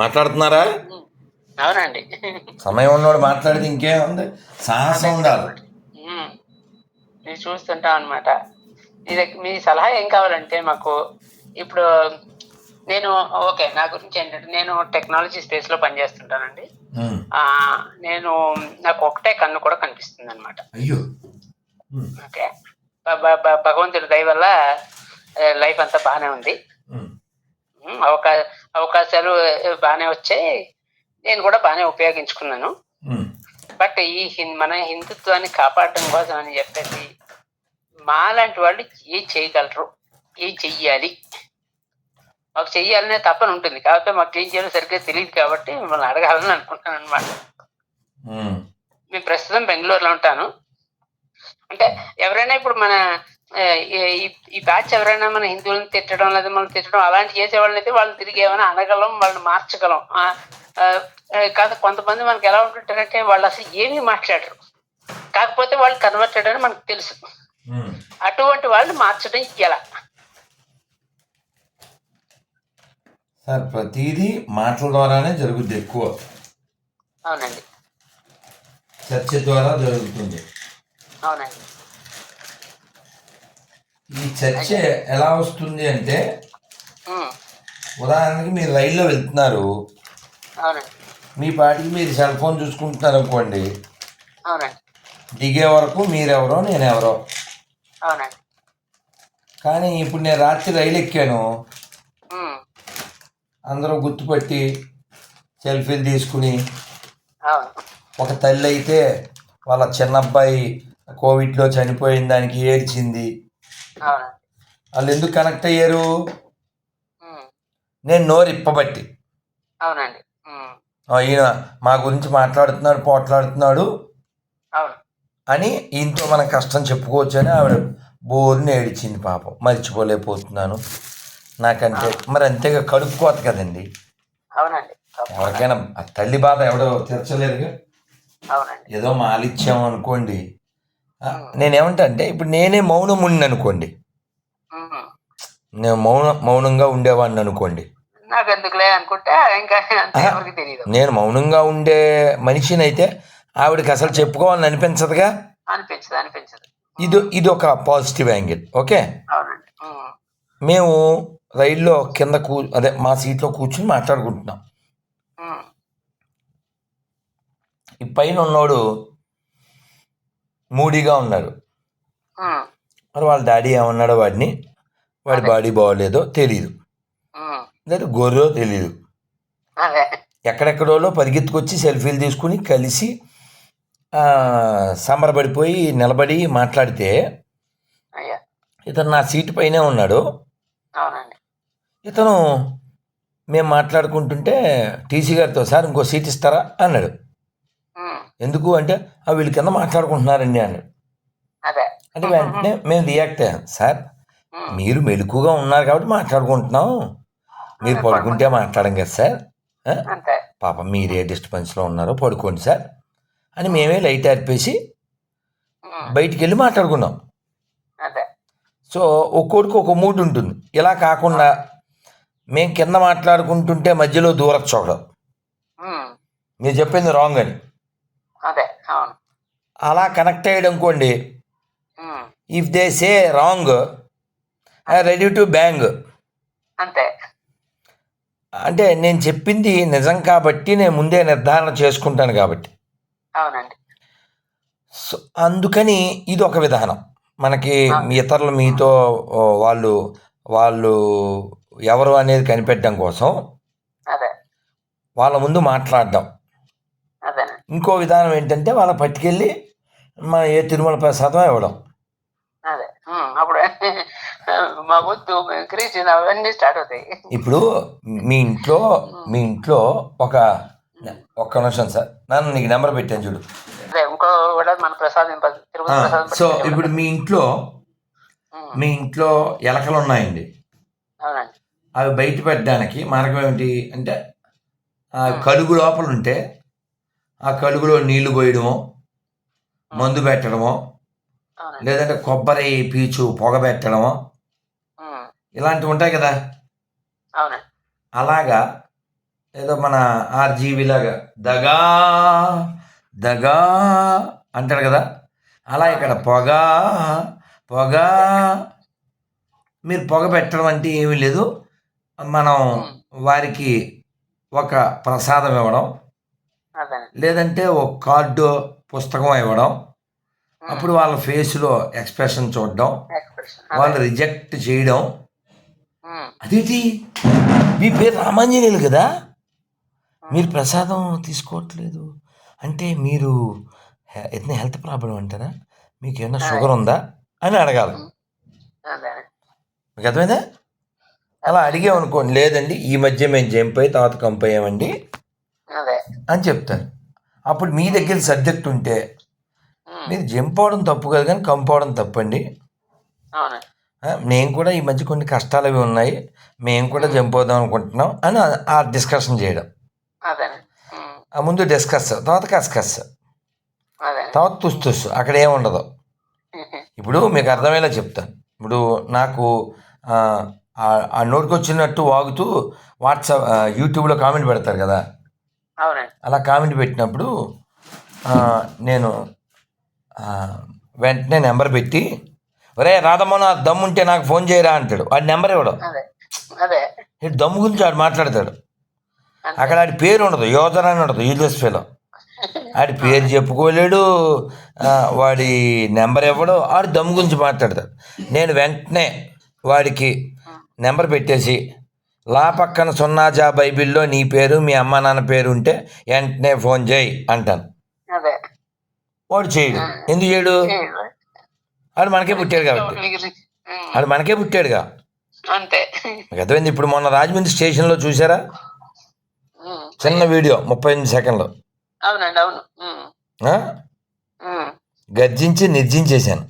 మాట్లాడుతున్నారా. అవునండి. సమయం ఉన్నవాడు మాట్లాడితే ఇంకేం ఉంది? సాహసం ఉండాలి. ఇది చూస్తుంటాం అనమాట మీ సలహా ఏం కావాలంటే మాకు ఇప్పుడు నేను ఓకే నా గురించి ఏంటంటే నేను టెక్నాలజీ స్పేస్లో పనిచేస్తుంటానండి నేను నాకు ఒకటే కన్ను కూడా కనిపిస్తుంది అనమాట. ఓకే. భగవంతుడి దయ వల్ల లైఫ్ అంతా బాగానే ఉంది. అవకా అవకాశాలు బాగానే వచ్చాయి. నేను కూడా బాగానే ఉపయోగించుకున్నాను. బట్ ఈ మన హిందుత్వాన్ని కాపాడటం కోసం అని చెప్పేసి మాలాంటి వాళ్ళు ఏం చేయగలరు? ఏం చెయ్యాలి? మాకు చెయ్యాలనే తప్పని ఉంటుంది. కాకపోతే మాకు ఏం చేయాలో సరిగ్గా తెలియదు కాబట్టి మిమ్మల్ని అడగాలని అనుకుంటాను అనమాట. నేను ప్రస్తుతం బెంగళూరులో ఉంటాను. అంటే ఎవరైనా ఇప్పుడు మన ఈ- బ్యాచ్ ఎవరైనా మన హిందువులను తిట్టడం లేదా మనం తిట్టడం అలాంటి చేసేవాళ్ళని అయితే వాళ్ళని తిరిగి ఏమైనా అనగలం వాళ్ళని మార్చగలం. కాదు కొంతమంది మనకి ఎలా ఉంటుంటారంటే వాళ్ళు అసలు ఏమీ మాట్లాడరు. కాకపోతే వాళ్ళు కన్వర్టెడ్ అని మనకు తెలుసు. అటువంటి వాళ్ళు మార్చడం ఎలా? సార్ ప్రతిదీ మాటల ద్వారానే జరుగుద్ది ఎక్కువ. అవునండి. చర్చ ద్వారా జరుగుతుంది. అవునండి. ఈ చర్చ ఎలా వస్తుంది అంటే ఉదాహరణకి మీరు రైల్లో వెళ్తున్నారు. మీ పాటికి మీరు సెల్ ఫోన్ చూసుకుంటున్నారు అనుకోండి. దిగే వరకు మీరెవరో నేనెవరో. కానీ ఇప్పుడు నేను రాత్రి రైలు ఎక్కాను. అందరూ గుర్తుపట్టి సెల్ఫీలు తీసుకుని ఒక తల్లి అయితే వాళ్ళ చిన్నబ్బాయి కోవిడ్లో చనిపోయిన దానికి ఏడ్చింది. వాళ్ళు ఎందుకు కనెక్ట్ అయ్యారు? నేను నోరు ఇప్పబట్టి. అవునండి. ఈయన మా గురించి మాట్లాడుతున్నాడు పోట్లాడుతున్నాడు అని ఈయనతో మనం కష్టం చెప్పుకోవచ్చు అని ఆవిడ బోరుని ఏడిచింది పాపం. మర్చిపోలేకపోతున్నాను. నాకంటే మరి అంతేగా కడుపు కోత కదండి. అవునండి. ఎవరికైనా ఆ తల్లి బాధ ఎవడో తీర్చలేదుగా అవునండి. ఏదో మాలిచ్చాము అనుకోండి నేనేమంటా అంటే ఇప్పుడు నేనే మౌనం ఉండి అనుకోండి. నేను మౌన మౌనంగా ఉండేవాడిని అనుకోండి నాకు ఎందుకులే అనుకుంటే ఇంకా తెలియదు నేను మౌనంగా ఉండే మనిషిని అయితే ఆవిడకి అసలు చెప్పుకోవాలని అనిపించదుగా? అనిపించదు అనిపించదు. ఇది ఇది ఒక పాజిటివ్ యాంగిల్ ఓకే? మేము రైల్లో కింద కూ అదే మా సీట్లో కూర్చుని మాట్లాడుకుంటున్నాం. ఈ పైన ఉన్నోడు మూడీగా ఉన్నాడు మరి వాళ్ళ డాడీ ఏమన్నాడో వాడిని వాడి బాడీ బాగోలేదో తెలియదు ఉమ్. లేదా గొర్రెో తెలియదు అదే. ఎక్కడెక్కడోలో పరిగెత్తుకొచ్చి సెల్ఫీలు తీసుకుని కలిసి సంబరపడిపోయి నిలబడి మాట్లాడితే ఇతను నా సీటు పైనే ఉన్నాడు. ఇతను మేము మాట్లాడుకుంటుంటే టీసీ గారితో సార్ ఇంకో సీట్ ఇస్తారా? అన్నాడు. ఎందుకు అంటే "ఆ, వీళ్ళ కింద మాట్లాడుకుంటున్నారండి అదే. అంటే వెంటనే మేము రియాక్ట్ అయ్యాం. సార్ మీరు మెలకుగా ఉన్నారు కాబట్టి మాట్లాడుకుంటున్నాం. మీరు పడుకుంటే మాట్లాడం కదా సార్. పాపం మీరే డిస్టర్బెన్స్లో ఉన్నారో పడుకోండి సార్ అని మేమే లైట్ ఆర్పేసి బయటికి వెళ్ళి మాట్లాడుకున్నాం. సో ఒక్కోడికి ఒక మూడ్ ఉంటుంది. ఇలా కాకుండా మేము కింద మాట్లాడుకుంటుంటే మధ్యలో ఉమ్, మీరు చెప్పింది రాంగ్ అని. అలా కనెక్ట్ అయ్యాడు అనుకోండి. If they say wrong I ready to bang అంతే. అంటే నేను చెప్పింది నిజం కాబట్టి నేను ముందే నిర్ధారణ చేసుకుంటాను కాబట్టి. అవునండి. సో అందుకని ఇది ఒక విధానం. మనకి ఇతరులు మీతో వాళ్ళు వాళ్ళు ఎవరు అనేది కనిపెట్టడం కోసం అదే. వాళ్ళ ముందు మాట్లాడడం. ఇంకో విధానం ఏంటంటే వాళ్ళ పట్టుకెళ్ళి మన ఏ తిరుమల ప్రసాదం ఇవ్వడం. అదే. అప్పుడు. అవన్నీ స్టార్ట్ అవుతాయి. ఇప్పుడు మీ ఇంట్లో మీ ఇంట్లో ఒక ఒక్క నిమిషం సార్. నన్ను నీకు నెంబర్ పెట్టాను చూడు. ఇంకో మన ప్రసాదం సో ఇప్పుడు మీ ఇంట్లో మీ ఇంట్లో ఎలకలు ఉన్నాయండి. అవి బయట పెట్టడానికి మార్గం ఏమిటి అంటే ఆ కలుగు లోపల ఉంటే ఆ కలుగులో నీళ్ళు పోయడమో మందు పెట్టడమో లేదంటే కొబ్బరి పీచు పొగ పెట్టడమో ఇలాంటివి ఉంటాయి కదా? అలాగా ఏదో మన ఆర్జీవి లాగా దగా దగా అంటాడు కదా? అలా ఇక్కడ పొగ పొగ. మీరు పొగ పెట్టడం అంటే ఏమీ లేదు. మనం వారికి ఒక ప్రసాదం ఇవ్వడం. లేదంటే ఒక కార్డు పుస్తకం ఇవ్వడం. అప్పుడు వాళ్ళ ఫేస్లో ఎక్స్ప్రెషన్ చూడడం. వాళ్ళు రిజెక్ట్ చేయడం. అదేంటి? మీ పేరు రామాంజనేయులు కదా? మీరు ప్రసాదం తీసుకోవట్లేదు. అంటే మీరు ఏదైనా హెల్త్ ప్రాబ్లం అంటారా? మీకు ఏమైనా షుగర్ ఉందా? అని అడగాలి. మీకు అర్థమైందా? అలా అడిగామనుకోండి లేదండి ఈ మధ్య మేము జంప్ అయ్యి తర్వాత కంప్ అయ్యామండి అని చెప్తారు. అప్పుడు మీ దగ్గర సబ్జెక్ట్ ఉంటే మీరు జంప్ అవడం తప్పు కాదు కానీ కంప్ అవడం తప్పండి. మేము కూడా ఈ మధ్య కొన్ని కష్టాలు అవి ఉన్నాయి. మేము కూడా జంప్ అవుదాం అనుకుంటున్నాం అని ఆ- డిస్కషన్ చేయడం. ముందు డిస్కస్ తర్వాత కస్కస్. తర్వాత తుస్ తుస్ అక్కడ ఏముండదు ఇప్పుడు మీకు అర్థమయ్యేలా చెప్తాను. ఇప్పుడు నాకు ఆ, నోటికి వచ్చినట్టు వాగుతూ వాట్సాప్ యూట్యూబ్లో కామెంట్ పెడతారు కదా. అలా కామెంట్ పెట్టినప్పుడు నేను వెంటనే నెంబర్ పెట్టి ఒరే రాధమ్మ నా దమ్ము ఉంటే నాకు ఫోన్ చేయరా అంటాడు. వాడి నెంబర్ ఇవ్వడం ఇటు దమ్ము గురించి ఆడు మాట్లాడతాడు. అక్కడ ఆడి పేరు ఉండదు. యోధన అని ఉండదు. యూజెస్ ఫీలో. ఆడి పేరు చెప్పుకోలేడు. వాడి నెంబర్ ఇవ్వడు ఆడు దమ్ము గురించి మాట్లాడతాడు. నేను వెంటనే వాడికి నెంబర్ పెట్టేసి లా పక్కన సున్నాజా బైబిల్లో నీ పేరు మీ అమ్మ నాన్న పేరు ఉంటే వెంటనే ఫోన్ చేయి అంటాను. వాడు చేయడు. ఎందుకు చేయడు? ఆడు మనకే పుట్టాడు కాబట్టి. ఆడు మనకే పుట్టాడుగా. అంతే. అర్థమైంది? ఇప్పుడు మొన్న రాజమండ్రి స్టేషన్లో చూసారా చిన్న వీడియో ముప్పై ఎనిమిది సెకండ్లు. అవునండి అవును. గర్జించి నిర్జించేశాను.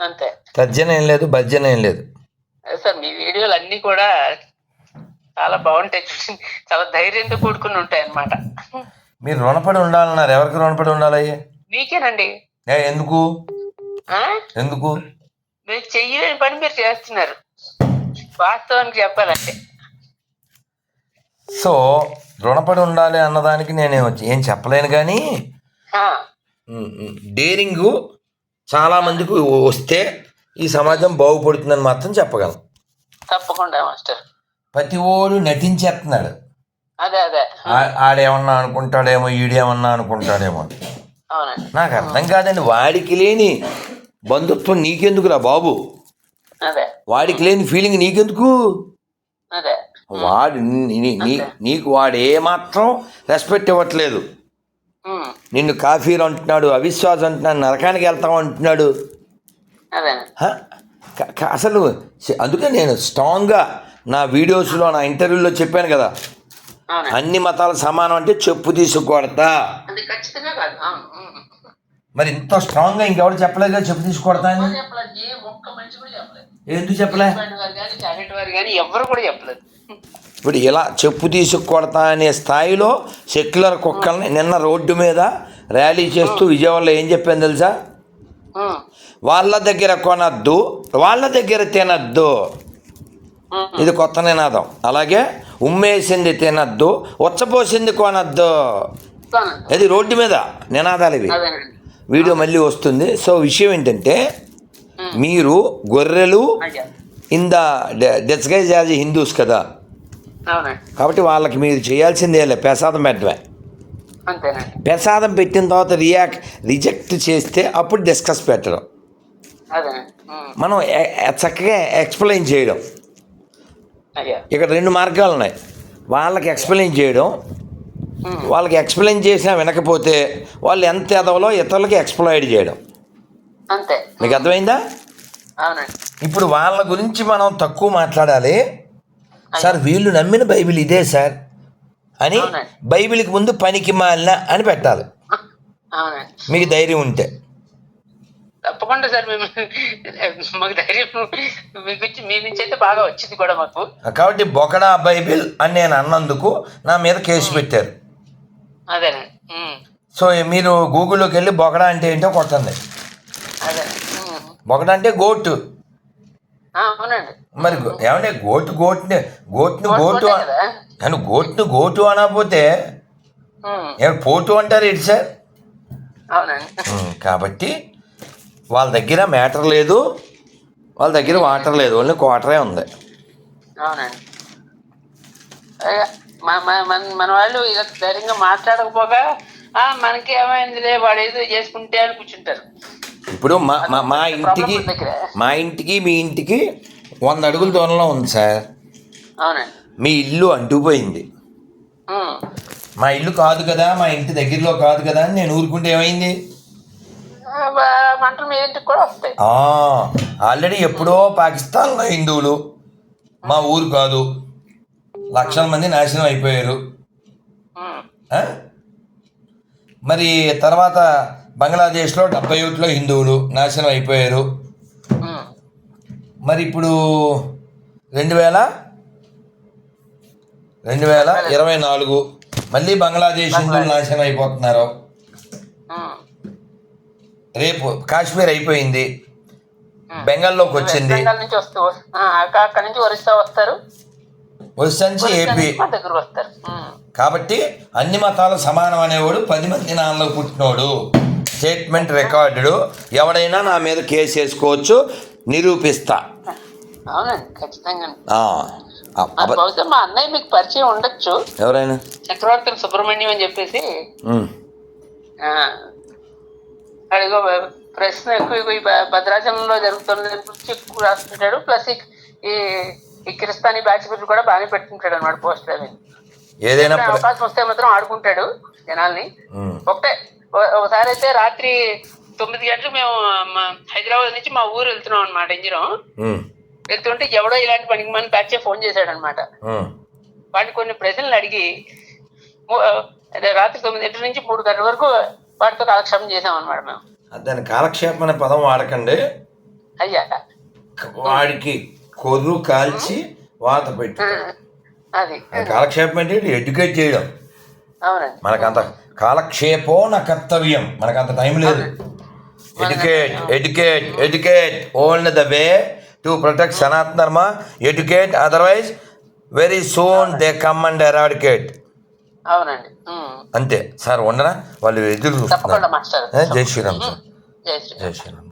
అంతే. తర్జన ఏం లేదు భర్జన ఏం లేదు. సార్ మీ వీడియోలు అన్ని కూడా చాలా బాగుంటాయి చూడండి. చాలా ధైర్యంతో కూడుకుని ఉంటాయి అన్నమాట మీరు రుణపడి ఉండాలన్నారు. ఎవరికి రుణపడి ఉండాలి? మీకేనండి. ఎందుకు? ఎందుకు? మీరు చెయ్యలేని పని మీరు చేస్తున్నారు. వాస్తవానికి చెప్పాలంటే. సో రుణపడి ఉండాలి అన్నదానికి నేనేం వచ్చి ఏం చెప్పలేను కానీ డేరింగు చాలామందికి వస్తే ఈ సమాజం బాగుపడుతుందని మాత్రం చెప్పగలం తప్పకుండా మాస్టర్. ప్రతి ఓడు నటించేస్తున్నాడు అదే అదే. ఆడేమన్నా అనుకుంటాడేమో ఈడేమన్నా అనుకుంటాడేమో నాకు అర్థం కాదండి వాడికి లేని బంధుత్వం నీకెందుకురా బాబు? వాడికి లేని ఫీలింగ్ నీకెందుకు? వాడు నీకు వాడు ఏమాత్రం రెస్పెక్ట్ ఇవ్వట్లేదు. నిన్ను కాఫీలు అంటున్నాడు అవిశ్వాసం అంటున్నాడు నరకానికి వెళ్తాం అంటున్నాడు. అసలు అందుకే నేను స్ట్రాంగ్గా నా వీడియోస్లో నా ఇంటర్వ్యూలో చెప్పాను కదా. అన్ని మతాలు సమానం అంటే చెప్పు తీసుకొడతా. మరి ఇంత స్ట్రాంగ్గా ఇంకెవరు చెప్పలేదు కదా చెప్పు తీసుకొడతా అని? ఎందుకు చెప్పలే? వారి వారు కానీ చాగటి వారు కానీ ఎవ్వరు కూడా చెప్పలేదు. ఇప్పుడు ఇలా చెప్పు తీసుకొడతా అనే స్థాయిలో సెక్యులర్ కుక్కల్ని నిన్న రోడ్డు మీద ర్యాలీ చేస్తూ విజయవాడలో ఏం చెప్పాను తెలుసా? వాళ్ళ దగ్గర కొనద్దు వాళ్ళ దగ్గర తినద్దు. ఇది కొత్త నినాదం. అలాగే ఉమ్మేసింది తినద్దు ఉచ్చపోసింది కొనద్దు. అది రోడ్డు మీద నినాదాలు ఇవి. వీడియో మళ్ళీ వస్తుంది. సో విషయం ఏంటంటే మీరు గొర్రెలు in the disguise as Hindus కదా? కాబట్టి వాళ్ళకి మీరు చేయాల్సిందే లే ప్రసాదం పెట్టడమే. అంతేనండి. ప్రసాదం పెట్టిన తర్వాత రియాక్ట్ రిజెక్ట్ చేస్తే అప్పుడు డిస్కస్ పెట్టడం. మనం చక్కగా ఎక్స్ప్లెయిన్ చేయడం. ఇక్కడ రెండు మార్గాలు ఉన్నాయి. వాళ్ళకి ఎక్స్ప్లెయిన్ చేయడం వాళ్ళకి ఎక్స్ప్లెయిన్ చేసినా వినకపోతే వాళ్ళు ఎంత ఎదవలో ఇతరులకి ఎక్స్ప్లాయిడ్ చేయడం. అంతే. మీకు అర్థమైందా? ఇప్పుడు వాళ్ళ గురించి మనం తక్కువ మాట్లాడాలి. సార్ వీళ్ళు నమ్మిన బైబిల్ ఇదే సార్ అని. బైబిల్కి ముందు పనికి మాలిన అని పెట్టాలి. మీకు ధైర్యం ఉంటే. తప్పకుండా సార్ మేము మాకు ధైర్యం మీకు మీ నుంచి అయితే బాగా వచ్చింది కూడా మాకు. కాబట్టి బొకడా బైబిల్ అని నేను అన్నందుకు నా మీద కేసు పెట్టారు. అదేనండి. ఉమ్, సో మీరు గూగుల్లోకి వెళ్ళి బొకడా అంటే ఏంటో కొట్టండి. ఉమ్, బొకడా అంటే గోటు. మరి ఏమంటే గోటు గోటుని గోటుని గోటు. అని గోటుని గోటు అనకపోతే పోటు అంటారు ఏంటి సార్? కాబట్టి వాళ్ళ దగ్గర మ్యాటర్ లేదు. వాళ్ళ దగ్గర వాటర్ లేదు. ఓన్లీ క్వార్టరే ఉంది. అవునండి. మన వాళ్ళు ఇలా ధైర్యంగా మాట్లాడకపోగా మనకి ఏమైందిలే వాడు ఏదో చేసుకుంటే అని కూర్చుంటారు. ఇప్పుడు మా మా- ఇంటికి మా ఇంటికి మీ ఇంటికి వంద అడుగుల దూరంలో ఉంది సార్. అవునండి. మీ ఇల్లు అంటుపోయింది మా ఇల్లు కాదు కదా మా ఇంటి దగ్గరలో కాదు కదా అని నేను ఊరుకుంటే ఏమైంది? ఆల్రెడీ ఎప్పుడో పాకిస్తాన్లో హిందువులు మా ఊరు కాదు లక్షల మంది నాశనం అయిపోయారు? మరి తర్వాత బంగ్లాదేశ్లో డెబ్బై ఒకటిలో హిందువులు నాశనం అయిపోయారు. మరి ఇప్పుడు రెండు వేల రెండు వేల ఇరవై నాలుగు మళ్ళీ బంగ్లాదేశ్ హిందువులు నాశనం అయిపోతున్నారు. రేపు కాశ్మీర్ అయిపోయింది. బెంగాల్లోకి వచ్చింది. బెంగాల్ నుంచి వస్తూ అక్కడి నుంచి ఒరిస్సా వస్తారు. ఏపీ. వస్తారు. కాబట్టి అన్ని మతాలు సమానం అనేవాడు పది మంది నాన్నలో పుట్టినోడు. Statement recorded. ఎవడైనా నా మీద కేసు వేసుకోవచ్చు నిరూపిస్తా. అవునండి ఖచ్చితంగా బహుశా మా అన్నయ్య మీకు పరిచయం ఉండొచ్చు. ఎవరైనా? చక్రవర్తి సుబ్రహ్మణ్యం అని చెప్పేసి. అడిగో ప్రశ్న ఎక్కువ. ఈ భద్రాచలంలో జరుగుతున్న గురించి ఎక్కువ రాస్తుంటాడు ప్లస్ ఈ- ఈ క్రిస్తాని బ్యాచ్ బిడ్డలు కూడా బాగానే పెట్టుకుంటాడు అనమాట పోస్టర్ అవి ఏదైనా అవకాశం వస్తే మాత్రం ఆడుకుంటాడు జనాల్ని. ఒకటే ఒకసారి అయితే రాత్రి తొమ్మిది గంటలకు మేము హైదరాబాద్ నుంచి మా ఊరు వెళ్తున్నాం అనమాట ఇంజిరం. ఉమ్, వెళ్తుంటే ఎవడో ఇలాంటి పనికి మన బ్యాచే ఫోన్ చేశాడు అనమాట వాడిని కొన్ని ప్రశ్నలు అడిగి రాత్రి తొమ్మిది గంటల నుంచి మూడు గంటల వరకు వాటితో కాలక్షేపం చేసాం అనమాట మేము దాని కాలక్షేపం అనే పదం వాడకండి. అయ్యా వాడికి కొర్రు కాల్చి వాత పెట్టి. అది. కాలక్షేపం అంటే ఎడ్యుకేట్ చేయడం. అవునండి. మనకంత కాలక్షేపో నా కర్తవ్యం. మనకంత టైం లేదు. Educate educate educate. Only the way to protect Sanatana Dharma. Educate otherwise very soon they come and eradicate. అవునండి. అంతే. సార్ ఉండరా? వాళ్ళు ఎదురు చూస్తున్నారు. జై శ్రీరామ్ సార్. జై శ్రీరామ్.